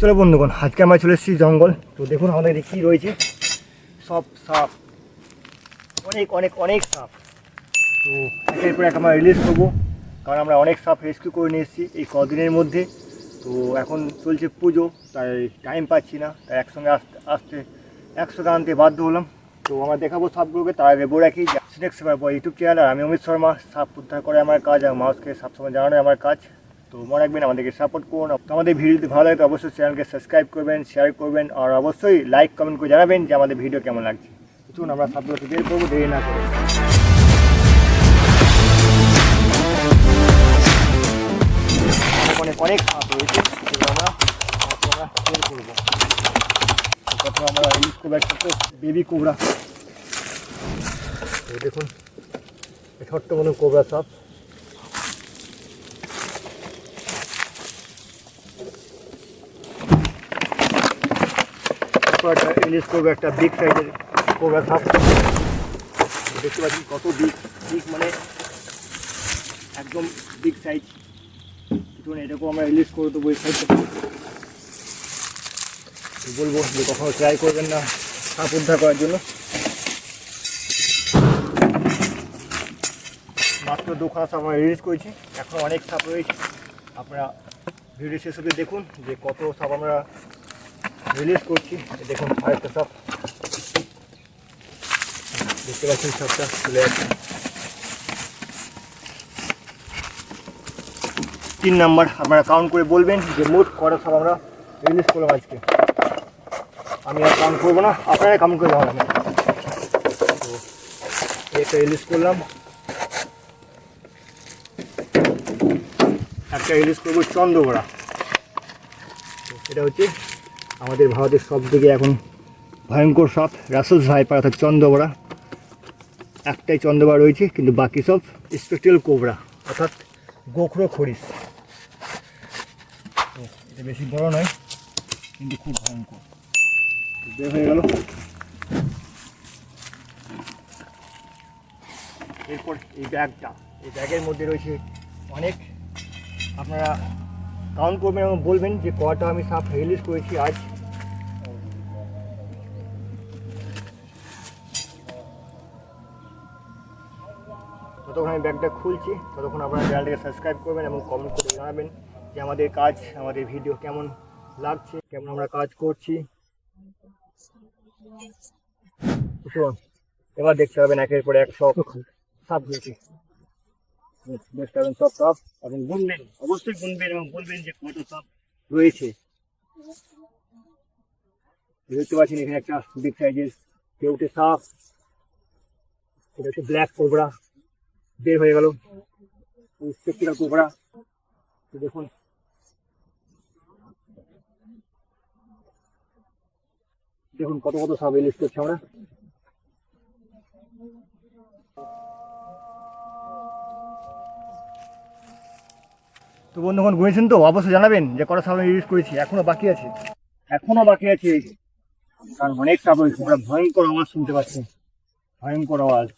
চলো বন্ধুগণ, আজকে আমরা চলে এসেছি জঙ্গল। তো দেখুন আমাদের এদিকে কী রয়েছে। সব সাপ। অনেক অনেক অনেক সাপ। তো একের পর এক আমরা রিলিজ করব। কারণ আমরা অনেক সাপ রেস্কিউ করে নিয়ে এসেছি এই কদিনের মধ্যে। তো এখন চলছে পুজো, তাই টাইম পাচ্ছি না। তাই একসঙ্গে আসতে আসতে, একসঙ্গে আনতে বাধ্য হলাম। তো আমরা দেখাবো সাপগুলোকে, তার আগে বলে রাখি সিনেক্স ইউটিউব চ্যানেল আমি অমিত শর্মা। সাপ উদ্ধার করে আমার কাজ আর মাউসকে সবসময় জানানো আমার কাজ। তো মনে রাখবেন আমাদেরকে সাপোর্ট করুন। আমাদের ভিডিও যদি ভালো লাগে, তো অবশ্যই চ্যানেলকে সাবস্ক্রাইব করবেন শেয়ার করবেন, আর অবশ্যই লাইক কমেন্ট করে জানাবেন যে আমাদের ভিডিও কেমন লাগছে। চলুন, আমরা সাপগুলোকে বের করব, দেরি না করে। অনেক অনেক আমরা দেখুন ছোট্ট মনে কোবরা সাপ। তারপর একটা ইলিশ করব একটা বিগ সাইজের কোবরা সাপ দেখতে পাচ্ছি কত বিগ বিগ মানে একদম বিগ সাইজ কিছু এরকম আমরা রিলিজ করে দেবো এই সাইডটা তো বলব, যে কখনো ট্রাই করবেন না, সাপ উদ্ধার করার জন্য। মাত্র দুখানা সাপ আমরা রিলিজ করেছি, এখন অনেক সাপ রয়েছে। আপনারা ভিডিও শেষ অবধি দেখুন যে কত সাপ আমরা রিলিজ করছি। দেখুন আরেকটা সাপ দেখতে পাচ্ছেন সাপটা চলে যাচ্ছে তিন নাম্বার, আপনারা কাউন্ট করে বলবেন যে মোট কটা সাপ আমরা রিলিজ করলাম আজকে। আমি আর কাউন্ট করব না, আপনারাই কাউন্ট করে জানাবেন তো একটা রিলিজ করলাম। একটা রিলিজ করব চন্দ্রগড়া। এটা হচ্ছে আমাদের ভারতের সব থেকে এখন ভয়ঙ্কর সাপ, রাসেলস ভাইপার অর্থাৎ চন্দ্রবড়া। একটাই চন্দ্রবড়া রয়েছে, কিন্তু বাকি সব স্পেকটেল কোবরা, অর্থাৎ গোখরো খরিস এটা বেশি বড় নয়, কিন্তু খুব ভয়ঙ্কর। বের হয়ে গেল। এরপর এই ব্যাগটা, এই ব্যাগের মধ্যে রয়েছে অনেক, আপনারা কাউন্ট করবেন এবং বলবেন যে কটা আমি সাপ রিলিজ করেছি আজ। ততক্ষণ আমি ব্যাগটা খুলছি, ততক্ষণ আপনারা চ্যানেলটাকে সাবস্ক্রাইব করবেন এবং কমেন্ট করে জানাবেন যে আমাদের কাজ, আমাদের ভিডিও কেমন লাগছে, কেমন আমরা কাজ করছি। এবার দেখতে পাবেন একের পর এক সব সাপ দিয়েছি দেখতে পাবেন সব সাপ এবং গুনবেন অবশ্যই গুনবেন এবং বলবেন যে কত সাপ রয়েছে। দেখতে পাচ্ছেন এখানে একটা বিগ সাইজের কেউটে সাপ এটা হচ্ছে ব্ল্যাক কোবরা বের হয়ে গেল। স্পেকটিক্যাল কোবরা দেখুন। দেখুন কত কত সাপ রিলিজ করছে আমরা। তো বন্ধুগণ গুনেছেন তো? অবশ্যই জানাবেন যে কটা সাপ ইউজ করেছি। এখনও বাকি আছে? এখনও বাকি আছে কারণ অনেক সাপ হয়েছে আমরা ভয়ঙ্কর আওয়াজ শুনতে পাচ্ছি। ভয়ঙ্কর আওয়াজ।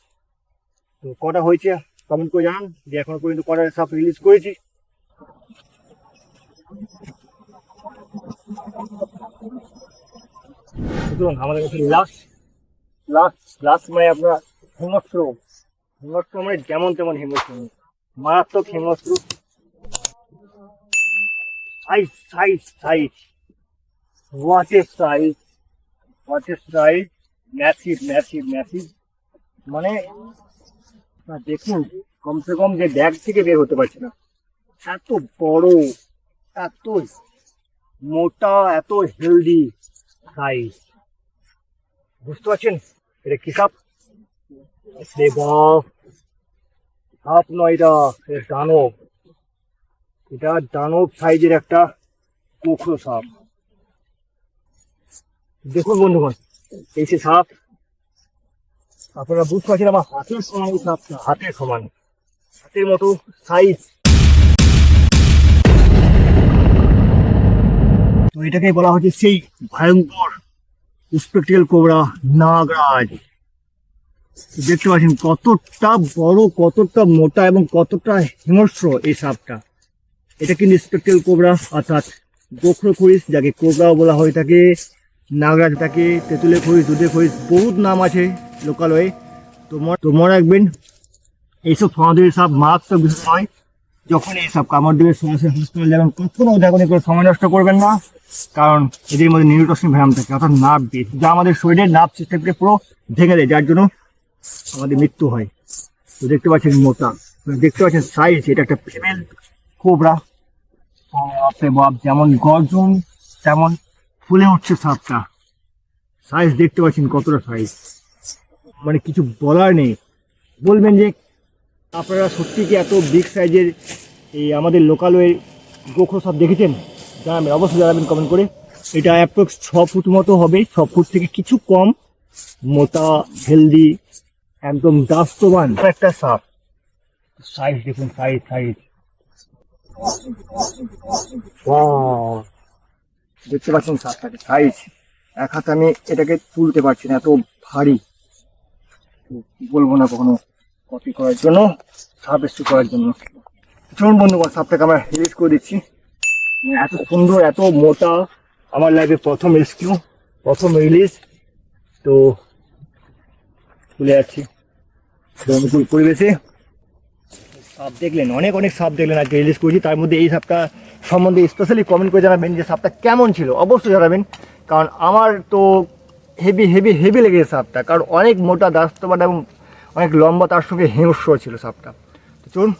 তো কটা হয়েছে? কমেন্ট করে জানান যে এখনও পর্যন্ত কটা সাপ রিলিজ করেছি। আমাদের কাছে লাস্ট লাস্ট লাস্ট মানে আপনার হিমস্ত্র হিমস্ত্র মানে যেমন তেমন হিমস্ত্র নয়। মারাত্মক হিমস্ত্র সাইজ সাইজ সাইজ হোয়াটের সাইজ হোয়াটের সাইজ ম্যাসিভ ম্যাসিভ ম্যাসিভ মানে দেখুন, কমসে কম যে ব্যাগ থেকে বের হতে পারছে না। এত বড়, এত মোটা, এত হেলদি সাইজ বুঝতে পারছেন? এটা কি সাপ? রে বাপ, সাপ নয় এটা এটা দানব। এটা দানব সাইজের একটা কোখরো সাপ। দেখুন বন্ধুগণ, এই সে সাপ, আপনারা বুঝতে পারছেন আমার হাতের সমান সাপটা, হাতের সমান, হাতের মতো সাইজ তো এটাকে বলা হচ্ছে সেই ভয়ঙ্কর স্পেকটিক্যাল কোবরা নাগরাজ। দেখতে পাচ্ছেন কতটা বড়, কতটা মোটা এবং কতটা হিংস্র এই সাপটা। এটা কিন্তু স্পেকটেল কোবরা? অর্থাৎ গোখরো খরিস, যাকে কোবরাও বলা হয়ে থাকে, নাগরাজ থাকে তেঁতুলে খরিস, দুধে খরিস, বহুত নাম আছে লোকালয়ে। তো তো মনে রাখবেন, এইসব সমাধির সাপ মারাত্মক বিষয় নয়। যখন এইসব কামড় দেবে সরাসরি হসপিটাল যাবেন, কখনো দেখুন করে সময় নষ্ট করবেন না, কারণ এদের মধ্যে নিউরোটক্সিন ভ্যাম থাকে, অর্থাৎ নার্ভ বিষ যা আমাদের শরীরের নার্ভ সিস্টেমকে পুরো ভেঙে দেয়, যার জন্য আমাদের মৃত্যু হয়। তো দেখতে পাচ্ছেন মোটা, দেখতে পাচ্ছেন সাইজ এটা একটা ফিমেল কোবরা। বাপরে বাপ, যেমন গর্জন, তেমন ফুলে উঠছে সাপটা। সাইজ দেখতে পাচ্ছেন কতটা সাইজ মানে কিছু বলার নেই। বলবেন যে, আপনারা সত্যি কি এত বিগ সাইজের এই আমাদের লোকাল ওই গোখো সব দেখেছেন? জানাবেন, অবশ্যই জানাবেন কমেন্ট করে। এটা অ্যাপ্রক্স ছ ফুট মতো হবে। ছ ফুট থেকে কিছু কম, মোটা হেলদি একদম দাস্তবান। একটা সাপ। সাইজ দেখুন সাইজ সাইজ দেখতে পাচ্ছেন সাপটাকে সাইজ এক হাতে আমি এটাকে তুলতে পারছি না, এত ভারী। বলব না কখনো কপি করার জন্য সাপ রেস্কিউ করার জন্য। চলুন বন্ধুগণ সাপটাকে আমরা রিলিজ করে দিচ্ছি। এত সুন্দর, এত মোটা, আমার লাইফে প্রথম রেস্কিউ প্রথম রিলিজ তো, চলে যাচ্ছি। পরিবেশে। সাপ দেখলেন, অনেক অনেক সাপ দেখলেন আজকে রিলিজ করেছি। তার মধ্যে এই সাপটা সম্বন্ধে স্পেশালি কমেন্ট করে জানাবেন যে সাপটা কেমন ছিল। অবশ্যই জানাবেন, কারণ আমার তো হেভি হেভি হেভি লেগেছে সাপটা। কারণ অনেক মোটা দাস্তবান এবং অনেক লম্বা, তার সঙ্গে হিংস্র ছিল সাপটা। তো চলুন,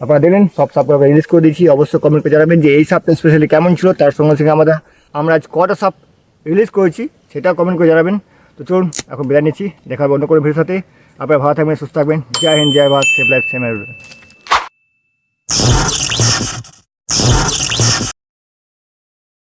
আপনারা দেখলেন, সব সাপ আমরা রিলিজ করে দিয়েছি। অবশ্যই কমেন্ট করে জানাবেন যে এই সাপটা স্পেশালি কেমন ছিল। তার সঙ্গে সঙ্গে আমরা আমরা আজ কটা সাপ রিলিজ করেছি, সেটাও কমেন্ট করে জানাবেন। তো চলুন, এখন বিদায় নিচ্ছি। দেখা হবে অন্য কোনো ভিডিওর সাথে। आप भारत में सुस्त जय हिंद जय भारत से